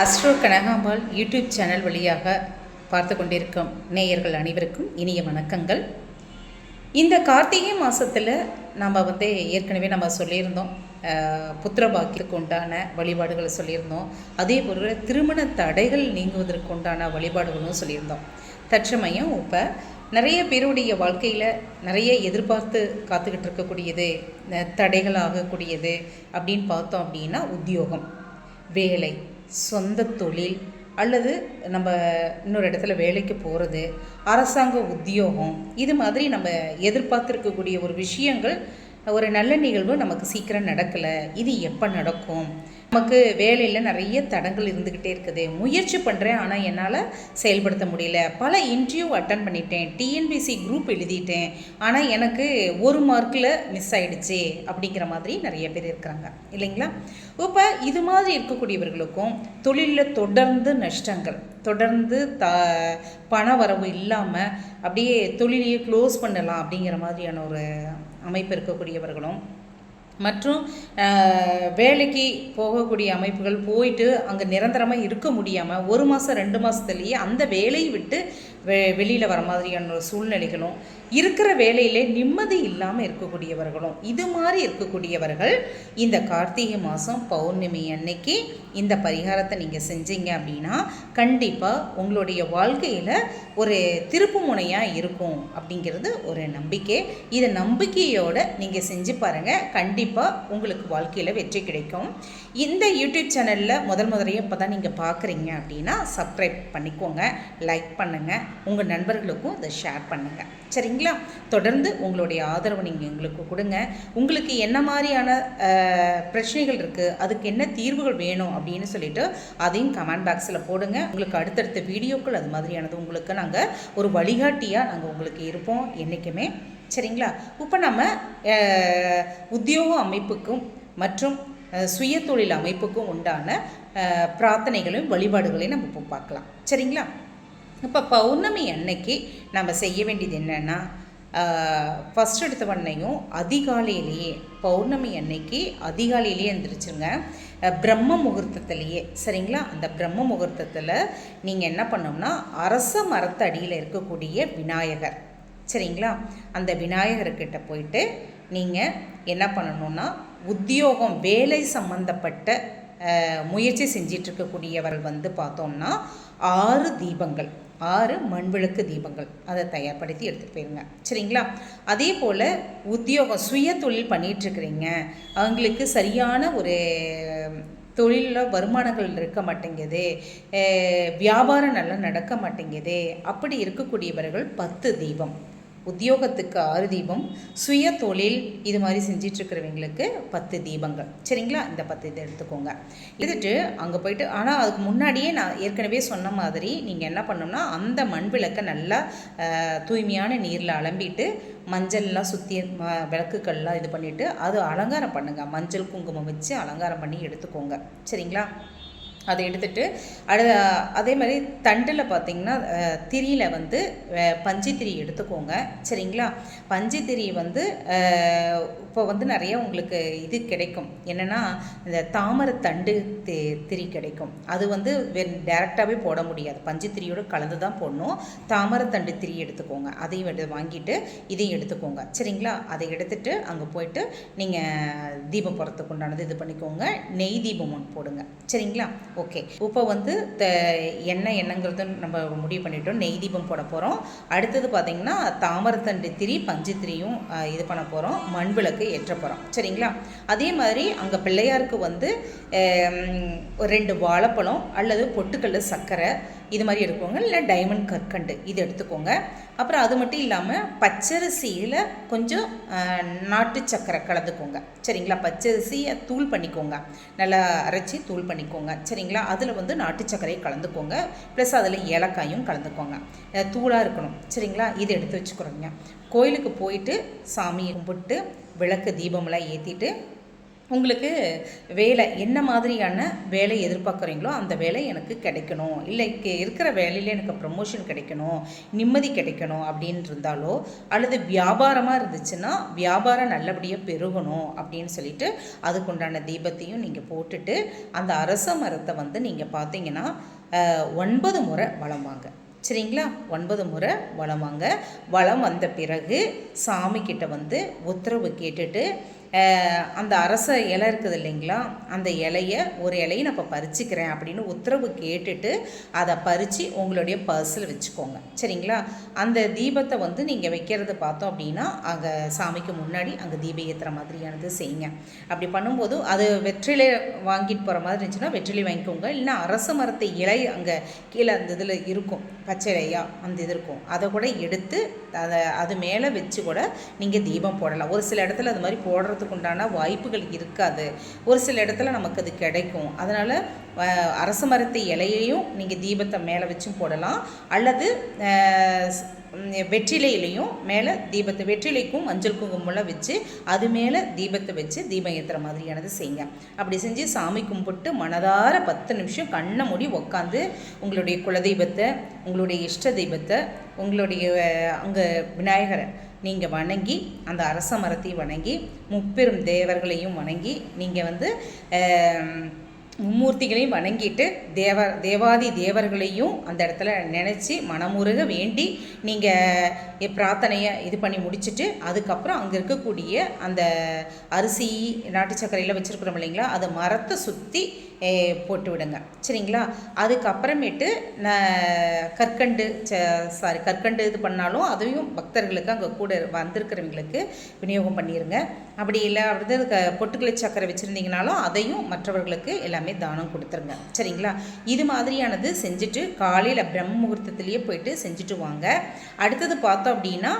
Astro Kanagambal YouTube channel வழியாக பார்த்து கொண்டிருக்கும் நேயர்கள் அனைவருக்கும் இனிய வணக்கங்கள். இந்த கார்த்திகை மாதத்தில் நம்ம வந்து ஏற்கனவே நம்ம சொல்லியிருந்தோம் புத்திர பாக்கியத்துக்கு உண்டான வழிபாடுகளை சொல்லியிருந்தோம். அதே போல் திருமண தடைகள் நீங்குவதற்கு உண்டான வழிபாடுகளும் சொல்லியிருந்தோம். தற்சமயம் இப்போ நிறைய பேருடைய வாழ்க்கையில் நிறைய எதிர்பார்த்து காத்துக்கிட்டு இருக்கக்கூடியது தடைகள் ஆகக்கூடியது அப்படின்னு பார்த்தோம் அப்படின்னா உத்தியோகம் வேலை சொந்த தொழில் அல்லது நம்ம இன்னொரு இடத்துல வேலைக்கு போகிறது அரசாங்க உத்தியோகம் இது மாதிரி நம்ம எதிர்பார்த்துருக்கக்கூடிய ஒரு விஷயங்கள் ஒரு நல்ல நிகழ்வு நமக்கு சீக்கிரம் நடக்கலை. இது எப்போ நடக்கும்? நமக்கு வேலையில் நிறைய தடங்கள் இருந்துக்கிட்டே இருக்குது. முயற்சி பண்ணுறேன் ஆனால் என்னால் செயல்படுத்த முடியல. பல இன்டர்வியூ அட்டன் பண்ணிட்டேன். டிஎன்பிசி குரூப் எழுதிட்டேன். ஆனால் எனக்கு ஒரு மார்க்கில் மிஸ் ஆகிடுச்சு அப்படிங்கிற மாதிரி நிறைய பேர் இருக்கிறாங்க. இல்லைங்களா? இப்போ இது மாதிரி இருக்கக்கூடியவர்களுக்கும் தொழிலில் தொடர்ந்து நஷ்டங்கள் தொடர்ந்து த பண வரவு இல்லாமல் அப்படியே தொழிலையே க்ளோஸ் பண்ணலாம் அப்படிங்கிற மாதிரியான ஒரு அமைப்பு இருக்கக்கூடியவர்களும் மற்றும் வேலைக்கு போகக்கூடிய அமைப்புகள் போயிட்டு அங்கே நிரந்தரமாக இருக்க முடியாமல் ஒரு மாதம் ரெண்டு மாதத்துலேயே அந்த வேலையை விட்டு வெ வெளியில் வர மாதிரியான ஒரு சூழ்நிலைகளும் இருக்கிற வேலையிலே நிம்மதி இல்லாமல் இருக்கக்கூடியவர்களும் இது மாதிரி இருக்கக்கூடியவர்கள் இந்த கார்த்திகை மாதம் பௌர்ணமி அன்னைக்கு இந்த பரிகாரத்தை நீங்கள் செஞ்சீங்க அப்படின்னா கண்டிப்பாக உங்களுடைய வாழ்க்கையில் ஒரு திருப்பு முனையாக இருக்கும் அப்படிங்கிறது ஒரு நம்பிக்கை. இதை நம்பிக்கையோடு நீங்கள் செஞ்சு பாருங்கள் கண்டிப்பாக உங்களுக்கு வாழ்க்கையில் வெற்றி கிடைக்கும். இந்த யூடியூப் சேனலில் முதல் முதலையே இப்போ தான் நீங்கள் பார்க்குறீங்க அப்படின்னா சப்ஸ்கிரைப் பண்ணிக்கோங்க லைக் பண்ணுங்கள் உங்கள் நண்பர்களுக்கும் இதை ஷேர் பண்ணுங்கள் சரிங்களா? தொடர்ந்து உங்களுடைய ஆதரவு நீங்கள் எங்களுக்கு கொடுங்க. உங்களுக்கு என்ன மாதிரியான பிரச்சனைகள் இருக்குது அதுக்கு என்ன தீர்வுகள் வேணும் அப்படின்னு சொல்லிட்டு அதையும் கமெண்ட் பாக்ஸில் போடுங்க. உங்களுக்கு அடுத்தடுத்த வீடியோக்கள் அது மாதிரியானது உங்களுக்கு நாங்கள் ஒரு வழிகாட்டியாக நாங்கள் உங்களுக்கு இருப்போம் என்றைக்குமே சரிங்களா? இப்போ நம்ம உத்தியோக அமைப்புக்கும் மற்றும் சுய தொழில் அமைப்புக்கும் உண்டான பிரார்த்தனைகளையும் வழிபாடுகளையும் நம்ம இப்போ பார்க்கலாம். சரிங்களா? இப்போ பௌர்ணமி அன்னைக்கு நம்ம செய்ய வேண்டியது என்னென்னா ஃபஸ்ட் எடுத்த உடனேயும் அதிகாலையிலேயே பௌர்ணமி அன்னைக்கு அதிகாலையிலேயே எழுந்திரிச்சுங்க பிரம்ம முகூர்த்தத்திலேயே சரிங்களா? அந்த பிரம்ம முகூர்த்தத்தில் நீங்கள் என்ன பண்ணோம்னா அரச மரத்தடியில் இருக்கக்கூடிய விநாயகர் சரிங்களா? அந்த விநாயகர்கிட்ட போயிட்டு நீங்கள் என்ன பண்ணணும்னா உத்தியோகம் வேலை சம்பந்தப்பட்ட முயற்சி செஞ்சிட்டு இருக்கக்கூடியவர்கள் வந்து பார்த்தோம்னா ஆறு தீபங்கள் ஆறு மண்விளக்கு தீபங்கள் அதை தயார்படுத்தி எடுத்துகிட்டு போயிருங்க. சரிங்களா? அதே போல் உத்தியோகம் சுய தொழில் பண்ணிகிட்ருக்குறீங்க அவங்களுக்கு சரியான ஒரு தொழிலில் வருமானங்கள் இருக்க மாட்டேங்குது வியாபாரம் நல்லா நடக்க மாட்டேங்குது அப்படி இருக்கக்கூடியவர்கள் பத்து தீபம். உத்தியோகத்துக்கு ஆறு தீபம் சுய தொழில் இது மாதிரி செஞ்சிட்ருக்கிறவங்களுக்கு பத்து தீபங்கள். சரிங்களா? இந்த பத்து இதை எடுத்துக்கோங்க. எடுத்துட்டு அங்கே போயிட்டு ஆனால் அதுக்கு முன்னாடியே நான் ஏற்கனவே சொன்ன மாதிரி நீங்கள் என்ன பண்ணணும்னா அந்த மண் விளக்கை நல்லா தூய்மையான நீரில் அலம்பிட்டு மஞ்சள்லாம் சுற்றி விளக்குகள்லாம் இது பண்ணிவிட்டு அது அலங்காரம் பண்ணுங்கள் மஞ்சள் குங்குமம் வச்சு அலங்காரம் பண்ணி எடுத்துக்கோங்க. சரிங்களா? அதை எடுத்துட்டு அடு அதே மாதிரி தண்டில் பார்த்தீங்கன்னா திரியில் வந்து அஹ், எடுத்துக்கோங்க. சரிங்களா? பஞ்சுத்திரி வந்து இப்போ வந்து நிறைய உங்களுக்கு இது கிடைக்கும். என்னென்னா இந்த தாமரை தண்டு தி திரி கிடைக்கும். அது வந்து டேரெக்டாகவே போட முடியாது. பஞ்சுத்திரியோடு கலந்து தான் போடணும். தாமரை தண்டு திரி எடுத்துக்கோங்க. அதையும் எடுத்து வாங்கிட்டு இதையும் எடுத்துக்கோங்க. சரிங்களா? அதை எடுத்துட்டு அங்கே போயிட்டு நீங்கள் தீபம் போகிறதுக்கு உண்டானது இது பண்ணிக்கோங்க. நெய் தீபம் ஒன்று போடுங்க. சரிங்களா? ஓகே இப்போ வந்து த எண்ணெய் எண்ணெங்கிறது நம்ம முடிவு பண்ணிட்டோம். நெய் தீபம் போட போகிறோம் அடுத்தது பார்த்தீங்கன்னா தாமரத்தண்டு திரி பஞ்சுத்திரியும் இது பண்ண போகிறோம் மண் விளக்கு ஏற்ற போகிறோம் சரிங்களா? அதே மாதிரி அங்கே பிள்ளையாருக்கு வந்து ஒரு ரெண்டு வாழைப்பழம் அல்லது பொட்டுக்கல்ல சர்க்கரை இது மாதிரி எடுக்கோங்க. இல்லை டைமண்ட் கற்கண்டு இது எடுத்துக்கோங்க. அப்புறம் அது மட்டும் இல்லாமல் பச்சரிசியில் கொஞ்சம் நாட்டு சர்க்கரை கலந்துக்கோங்க. சரிங்களா? பச்சரிசியை தூள் பண்ணிக்கோங்க. நல்லா அரைச்சி தூள் பண்ணிக்கோங்க. சரிங்களா? அதில் வந்து நாட்டு சக்கரையை கலந்துக்கோங்க. ப்ளஸ் அதில் ஏலக்காயும் கலந்துக்கோங்க. தூளாக இருக்கணும். சரிங்களா? இது எடுத்து வச்சுக்கிறோங்க. கோயிலுக்கு போயிட்டு சாமியை கும்பிட்டு விளக்கு தீபமெல்லாம் ஏற்றிட்டு உங்களுக்கு வேலை என்ன மாதிரியான வேலை எதிர்பார்க்குறீங்களோ அந்த வேலை எனக்கு கிடைக்கணும். இல்லை இருக்கிற வேலையில் எனக்கு ப்ரமோஷன் கிடைக்கணும் நிம்மதி கிடைக்கணும் அப்படின்னு இருந்தாலோ அல்லது வியாபாரமாக இருந்துச்சுன்னா வியாபாரம் நல்லபடியாக பெருகணும் அப்படின்னு சொல்லிட்டு அதுக்குண்டான தீபத்தையும் நீங்கள் போட்டுட்டு அந்த அரச மரத்தை வந்து நீங்கள் பார்த்தீங்கன்னா ஒன்பது முறை வளம் வாங்க. சரிங்களா? ஒன்பது முறை வளம் வாங்க. வளம் வந்த பிறகு சாமிக்கிட்ட வந்து உத்தரவு கேட்டுட்டு அந்த அரச இலை இருக்குது இல்லைங்களா? அந்த இலைய ஒரு இலையை நான் இப்போ பறிச்சுக்கிறேன் அப்படின்னு உத்தரவு கேட்டுட்டு அதை பறித்து உங்களுடைய பர்ஸில் வச்சுக்கோங்க. சரிங்களா? அந்த தீபத்தை வந்து நீங்கள் வைக்கிறது பார்த்தோம் அப்படின்னா அங்கே சாமிக்கு முன்னாடி அங்கே தீபம் ஏற்றுற மாதிரியானது செய்யுங்க. அப்படி பண்ணும்போது அது வெற்றிலை வாங்கிட்டு போகிற மாதிரி இருந்துச்சுன்னா வெற்றிலை வாங்கிக்கோங்க. இல்லைன்னா அரச மரத்தை இலை அங்கே கீழே அந்த இதில் இருக்கும். பச்சை இலையா அந்த இது இருக்கும். அதை கூட எடுத்து அதை அது மேலே வச்சு கூட நீங்கள் தீபம் போடலாம். ஒரு சில இடத்துல அது மாதிரி போடுறதுக்கு உண்டான வாய்ப்புகள் இருக்காது. ஒரு சில இடத்துல நமக்கு அது கிடைக்கும். அதனால் அரச மரத்து இலையையும் நீங்கள் தீபத்தை மேலே வச்சும் போடலாம். அல்லது வெற்றிலையிலையும் மேலே தீபத்தை வெற்றிலைக்கும் மஞ்சள் குங்குமம்லாம் வச்சு அது மேலே தீபத்தை வச்சு தீபம் ஏற்றுற மாதிரியானது செய்யுங்க. அப்படி செஞ்சு சாமி கும்பிட்டு மனதார பத்து நிமிஷம் கண்ணை மூடி உக்காந்து உங்களுடைய குலதெய்வத்தை உங்களுடைய இஷ்ட தெய்வத்தை உங்களுடைய அங்கே விநாயகரை நீங்கள் வணங்கி அந்த அரச மரத்தையும் வணங்கி முப்பெரும் தேவர்களையும் வணங்கி நீங்கள் வந்து மும்மூர்த்திகளையும் வணங்கிட்டு தேவ தேவாதி தேவர்களையும் அந்த இடத்துல நினச்சி மனமுருக வேண்டி நீங்கள் பிரார்த்தனையை இது பண்ணி முடிச்சுட்டு அதுக்கப்புறம் அங்கே இருக்கக்கூடிய அந்த அரிசி நாட்டு சர்க்கரையில் வச்சுருக்குறோம் இல்லைங்களா? அதை மரத்தை சுற்றி போட்டு விடுங்க. சரிங்களா? அதுக்கப்புறமேட்டு நான் கற்கண்டு சாரி கற்கண்டு இது பண்ணாலும் அதையும் பக்தர்களுக்கு அங்கே கூட வந்திருக்கிறவங்களுக்கு விநியோகம் பண்ணிடுங்க அப்படி இல்லை அப்படி க பொட்டுக்கலை சக்கரை வச்சுருந்தீங்கனாலும் அதையும் மற்றவர்களுக்கு எல்லாமே தானம் கொடுத்துருங்க. சரிங்களா? இது மாதிரியானது செஞ்சுட்டு காலையில் பிரம்ம முகூர்த்தத்துலேயே போயிட்டு செஞ்சுட்டு வாங்க. அடுத்தது பார்த்தோம் அப்படின்னா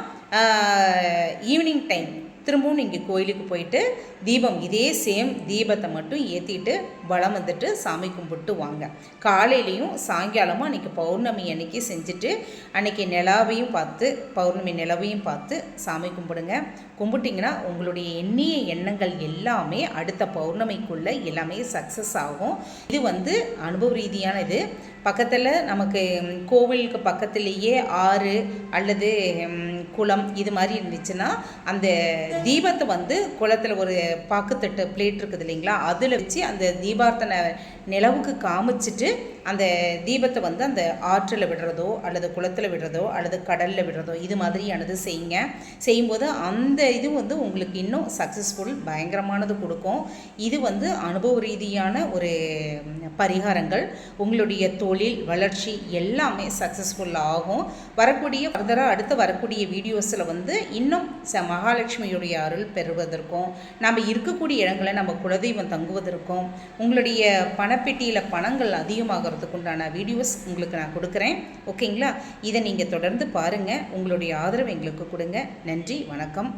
ஈவினிங் டைம் திரும்பவும் நீங்கள் கோயிலுக்கு போயிட்டு தீபம் இதே சேம் தீபத்தை மட்டும் ஏற்றிட்டு வளம் வந்துட்டு சாமி கும்பிட்டு வாங்க. காலையிலையும் சாயங்காலமும் அன்றைக்கி பௌர்ணமி அன்னைக்கு செஞ்சுட்டு அன்றைக்கி நிலாவையும் பார்த்து பௌர்ணமி நிலவையும் பார்த்து சாமி கும்பிடுங்க. கும்பிட்டிங்கன்னா உங்களுடைய எண்ணிய எண்ணங்கள் எல்லாமே அடுத்த பௌர்ணமிக்குள்ளே எல்லாமே சக்ஸஸ் ஆகும். இது வந்து அனுபவ ரீதியான இது. பக்கத்தில் நமக்கு கோவிலுக்கு பக்கத்துலேயே ஆறு அல்லது குளம் இது மாதிரி இருந்துச்சுன்னா அந்த தீபத்தை வந்து குளத்தில் ஒரு பாக்குத்தட்டு பிளேட் இருக்குது இல்லைங்களா? அதில் வச்சு அந்த தீபார்த்தனை நிலவுக்கு காமிச்சிட்டு அந்த தீபத்தை வந்து அந்த ஆற்றில் விடுறதோ அல்லது குளத்தில் விடுறதோ அல்லது கடலில் விடுறதோ இது மாதிரியானது செய்யுங்க. செய்யும்போது அந்த இது வந்து உங்களுக்கு இன்னும் சக்ஸஸ்ஃபுல் பயங்கரமானது கொடுக்கும். இது வந்து அனுபவ ரீதியான ஒரு பரிகாரங்கள். உங்களுடைய தொழில் வளர்ச்சி எல்லாமே சக்ஸஸ்ஃபுல் ஆகும். வரக்கூடிய ஃபர்தராக அடுத்து வரக்கூடிய வீடியோஸில் வந்து இன்னும் ச மகாலட்சுமியுடைய அருள் பெறுவதற்கும் நம்ம இருக்கக்கூடிய இடங்களை நம்ம குலதெய்வம் தங்குவதற்கும் உங்களுடைய பணப்பெட்டியில் பணங்கள் அதிகமாகிறதுக்கு உண்டான வீடியோஸ் உங்களுக்கு நான் கொடுக்குறேன். ஓகேங்களா? இதை நீங்கள் தொடர்ந்து பாருங்கள் உங்களுடைய ஆதரவு எங்களுக்கு கொடுங்க. நன்றி வணக்கம்.